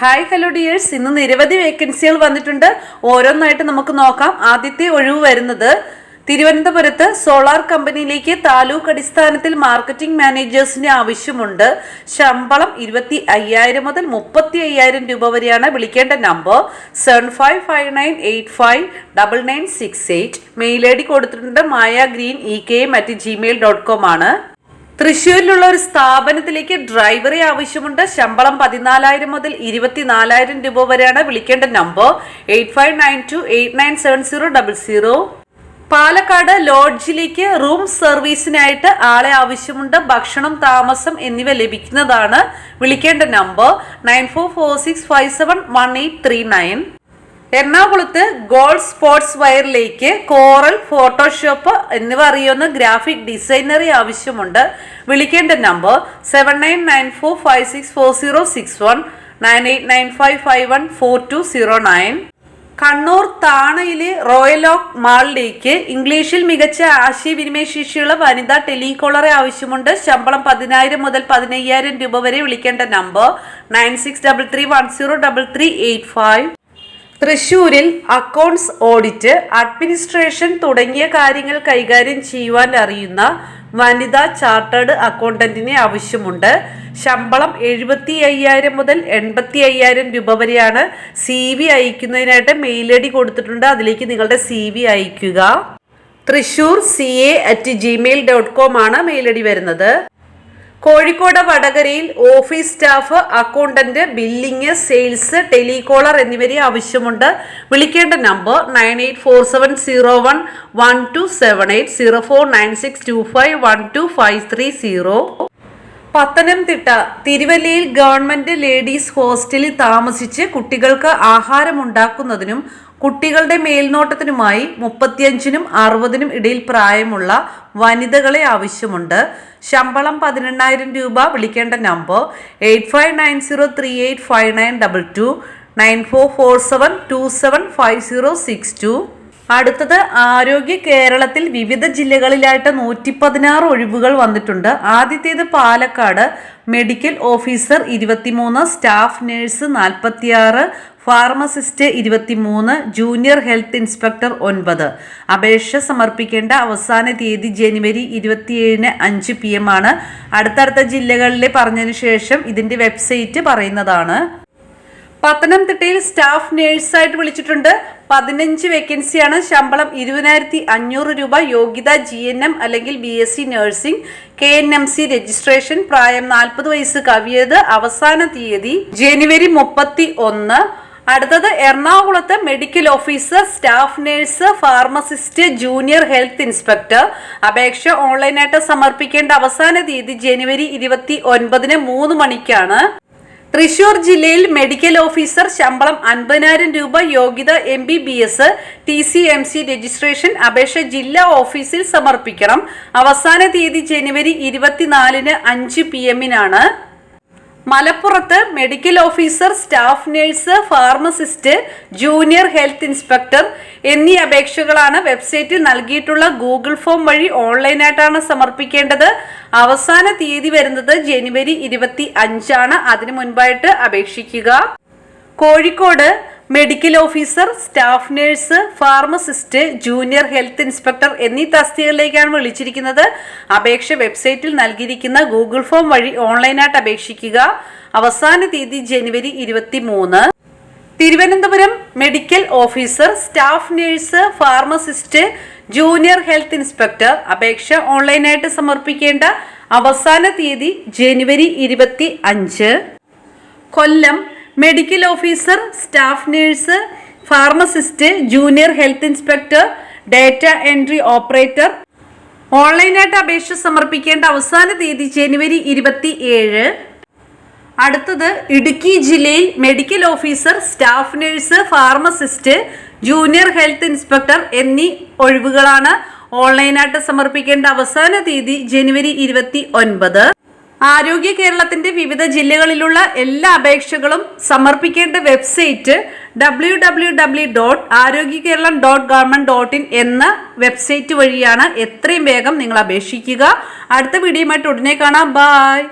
Hi hello dears ഇന്ന് നിരവധി വേക്കൻസികൾ വന്നിട്ടുണ്ട്. ഓരോന്നായിട്ട് നമുക്ക് നോക്കാം. ആദ്യത്തെ ഒഴിവ് വരുന്നത് തിരുവനന്തപുരത്ത് സോളാർ കമ്പനിയിലേക്ക് താലൂക്ക് അടിസ്ഥാനത്തിൽ മാർക്കറ്റിംഗ് മാനേജേഴ്സിന്റെ ആവശ്യമുണ്ട്. ശമ്പളം ഇരുപത്തി അയ്യായിരം മുതൽ മുപ്പത്തി അയ്യായിരം രൂപ വരെയാണ്. വിളിക്കേണ്ട number seven five five nine eight five double nine six eight mail I D കൊടുത്തിട്ടുണ്ട്. Maya green E K M at Gmail dot com ആണ്. തൃശ്ശൂരിലുള്ള ഒരു സ്ഥാപനത്തിലേക്ക് ഡ്രൈവറെ ആവശ്യമുണ്ട്. ശമ്പളം പതിനാലായിരം മുതൽ ഇരുപത്തിനാലായിരം രൂപ വരെയാണ് വിളിക്കേണ്ട number. Eight five nine two eight nine seven zero double zero. Palakkad ലോഡ്ജിലേക്ക് room സർവീസിനായിട്ട് ആളെ ആവശ്യമുണ്ട്. ഭക്ഷണം താമസം എന്നിവ ലഭിക്കുന്നതാണ് വിളിക്കേണ്ട number. Nine four four six five seven one eight three nine. എറണാകുളത്ത് ഗോൾഡ് സ്പോർട്സ് വയറിലേക്ക് കോറൽ ഫോട്ടോഷോപ്പ് എന്നിവ അറിയുന്ന ഗ്രാഫിക് ഡിസൈനറി ആവശ്യമുണ്ട്. വിളിക്കേണ്ട number seven nine nine four five six four zero six one nine eight nine five five one four two zero nine Kannur താണയിലെ royal oak മാളിലേക്ക് ഇംഗ്ലീഷിൽ മികച്ച ആശയവിനിമയ ശേഷിയുള്ള വനിതാ ടെലികോളറെ ആവശ്യമുണ്ട്. ശമ്പളം പതിനായിരം മുതൽ പതിനയ്യായിരം രൂപ വരെ വിളിക്കേണ്ട number nine six double three one zero double three eight five. തൃശൂരിൽ അക്കൗണ്ട്സ് ഓഡിറ്റ് അഡ്മിനിസ്ട്രേഷൻ തുടങ്ങിയ കാര്യങ്ങൾ കൈകാര്യം ചെയ്യുവാൻ അറിയുന്ന വനിതാ ചാർട്ടേഡ് അക്കൗണ്ടന്റിനെ ആവശ്യമുണ്ട്. ശമ്പളം എഴുപത്തി അയ്യായിരം മുതൽ എൺപത്തി അയ്യായിരം രൂപ വരെയാണ് സി വി അയക്കുന്നതിനായിട്ട് മെയിൽ ഐ ഡി കൊടുത്തിട്ടുണ്ട്. അതിലേക്ക് നിങ്ങളുടെ സി വി അയക്കുക Thrissur C A at Gmail dot com ആണ് മെയിൽ ഐ ഡി വരുന്നത്. കോഴിക്കോട് വടകരയിൽ office staff accountant billing sales telecaller എന്നിവരെ ആവശ്യമുണ്ട്. വിളിക്കേണ്ട number nine eight four seven zero one one two seven eight zero four nine six two five one two five three zero. Pathanamthitta തിരുവല്ലയിൽ government ladies ഹോസ്റ്റലിൽ താമസിച്ച് കുട്ടികൾക്ക് ആഹാരമുണ്ടാക്കുന്നതിനും കുട്ടികളുടെ മേൽനോട്ടത്തിനുമായി മുപ്പത്തിയഞ്ചിനും അറുപതിനും ഇടയിൽ പ്രായമുള്ള വനിതകളെ ആവശ്യമുണ്ട്. ശമ്പളം പതിനെണ്ണായിരം രൂപ വിളിക്കേണ്ട number eight five nine zero three eight five nine double two nine four four seven two seven five zero six two. അടുത്തത് ആരോഗ്യ കേരളത്തിൽ വിവിധ ജില്ലകളിലായിട്ട് നൂറ്റി പതിനാറ് ഒഴിവുകൾ വന്നിട്ടുണ്ട്. ആദ്യത്തേത് പാലക്കാട്. മെഡിക്കൽ ഓഫീസർ ഇരുപത്തിമൂന്ന് സ്റ്റാഫ് നഴ്സ് നാൽപ്പത്തിയാറ് ഫാർമസിസ്റ്റ് ഇരുപത്തിമൂന്ന് ജൂനിയർ ഹെൽത്ത് ഇൻസ്പെക്ടർ ഒൻപത്. അപേക്ഷ സമർപ്പിക്കേണ്ട അവസാന തീയതി ജനുവരി ഇരുപത്തിയേഴിന് അഞ്ച് പി എം ആണ്. അടുത്തടുത്ത ജില്ലകളിലെ പറഞ്ഞതിന് ശേഷം ഇതിന്റെ വെബ്സൈറ്റ് പറയുന്നതാണ്. പത്തനംതിട്ടയിൽ സ്റ്റാഫ് നേഴ്സായിട്ട് വിളിച്ചിട്ടുണ്ട്. പതിനഞ്ച് വേക്കൻസിയാണ്. ശമ്പളം ഇരുപതിനായിരത്തി അഞ്ഞൂറ് രൂപ. യോഗ്യത ജി എൻ എം അല്ലെങ്കിൽ B S C nursing. K N M C registration. പ്രായം നാൽപ്പത് വയസ്സ് കവിയത്. അവസാന തീയതി ജനുവരി മുപ്പത്തി ഒന്ന് അടുത്തത് എറണാകുളത്ത് medical officer staff nurse pharmacist junior health inspector. അപേക്ഷ ഓൺലൈനായിട്ട് സമർപ്പിക്കേണ്ട അവസാന തീയതി ജനുവരി ഇരുപത്തി ഒൻപതിന് മൂന്ന് മണിക്കാണ്. തൃശൂർ ജില്ലയിൽ മെഡിക്കൽ ഓഫീസർ ശമ്പളം അൻപതിനായിരം രൂപ യോഗ്യത M B B S T C M C registration അപേക്ഷ ജില്ലാ ഓഫീസിൽ സമർപ്പിക്കണം. അവസാന തീയതി ജനുവരി ഇരുപത്തിനാലിന് അഞ്ച് പി എമ്മിനാണ്. മലപ്പുറത്ത് medical officer staff nurse pharmacist junior health inspector എന്നീ അപേക്ഷകളാണ് വെബ്സൈറ്റിൽ നൽകിയിട്ടുള്ള ഗൂഗിൾ ഫോം വഴി ഓൺലൈനായിട്ടാണ് സമർപ്പിക്കേണ്ടത്. അവസാന തീയതി വരുന്നത് ജനുവരി ഇരുപത്തി അഞ്ചാണ്. അതിനു മുൻപായിട്ട് അപേക്ഷിക്കുക. Kozhikode medical officer staff nurse pharmacist junior health inspector എന്നീ തസ്തികകളിലേക്കാണ് വിളിച്ചിരിക്കുന്നത്. അപേക്ഷ വെബ്സൈറ്റിൽ നൽകിയിരിക്കുന്ന ഗൂഗിൾ ഫോം വഴി ഓൺലൈനായിട്ട് അപേക്ഷിക്കുക. അവസാന തീയതി ജനുവരി ഇരുപത്തി മൂന്ന് Thiruvananthapuram medical officer staff nurse pharmacist junior health inspector. അപേക്ഷ ഓൺലൈനായിട്ട് സമർപ്പിക്കേണ്ട അവസാന തീയതി ജനുവരി ഇരുപത്തി അഞ്ച് Kollam medical officer staff nurse pharmacist junior health inspector data entry operator. ഓൺലൈനായിട്ട് അപേക്ഷ സമർപ്പിക്കേണ്ട അവസാന തീയതി ജനുവരി ഇരുപത്തി ഏഴ് അടുത്തത് ഇടുക്കി ജില്ലയിൽ medical officer staff nurse pharmacist junior health inspector എന്നീ ഒഴിവുകളാണ് ഓൺലൈനായിട്ട് സമർപ്പിക്കേണ്ട അവസാന തീയതി ജനുവരി ഇരുപത്തി ഒൻപത് ആരോഗ്യ കേരളത്തിന്റെ വിവിധ ജില്ലകളിലുള്ള എല്ലാ അപേക്ഷകളും സമർപ്പിക്കേണ്ട website W W W dot Arogya Keralam dot government dot in എന്ന വെബ്സൈറ്റ് വഴിയാണ് എത്രയും വേഗം നിങ്ങൾ അപേക്ഷിക്കുക. അടുത്ത വീഡിയോയുമായിട്ട് ഉടനെ കാണാം. ബായ്